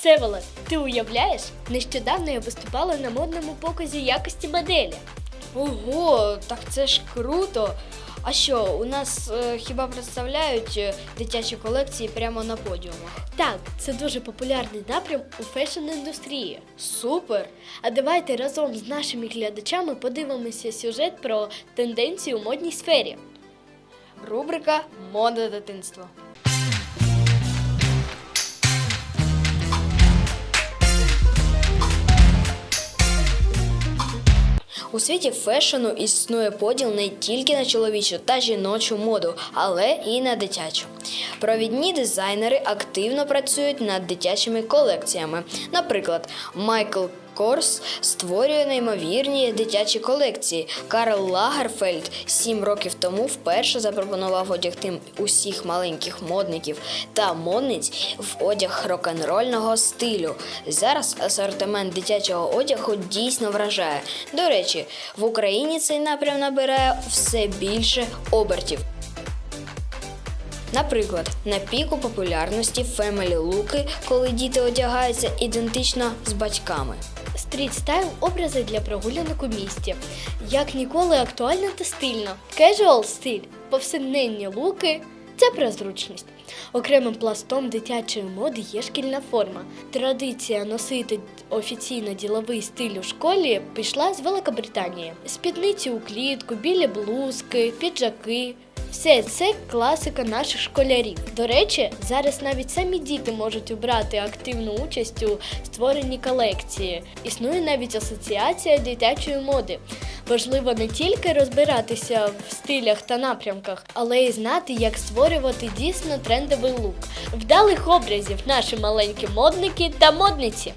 Всеволод, ти уявляєш? Нещодавно я виступала на модному показі якості моделі. Ого, так це ж круто. А що, у нас е, хіба представляють е, дитячі колекції прямо на подіумах? Так, це дуже популярний напрям у фешн-індустрії. Супер! А давайте разом з нашими глядачами подивимося сюжет про тенденції у модній сфері. Рубрика Мода дитинства. У світі фешену існує поділ не тільки на чоловічу та жіночу моду, але і на дитячу. Провідні дизайнери активно працюють над дитячими колекціями. Наприклад, Майкл Корс створює неймовірні дитячі колекції. Карл Лагерфельд сім років тому вперше запропонував одягти усіх маленьких модників та модниць в одяг рок-н-рольного стилю. Зараз асортимент дитячого одягу дійсно вражає. До речі, в Україні цей напрям набирає все більше обертів. Наприклад, на піку популярності фемелі луки, коли діти одягаються ідентично з батьками. Стріт стайл образи для прогулянок у місті. Як ніколи актуально та стильно. Casual стиль, повсякденні луки це про зручність. Окремим пластом дитячої моди є шкільна форма. Традиція носити офіційно діловий стиль у школі пішла з Великобританії. Спідниці у клітку, білі блузки, піджаки. Все це класика наших школярів. До речі, зараз навіть самі діти можуть обрати активну участь у створенні колекції. Існує навіть асоціація дитячої моди. Важливо не тільки розбиратися в стилях та напрямках, але й знати, як створювати дійсно трендовий лук. Вдалих образів наші маленькі модники та модниці.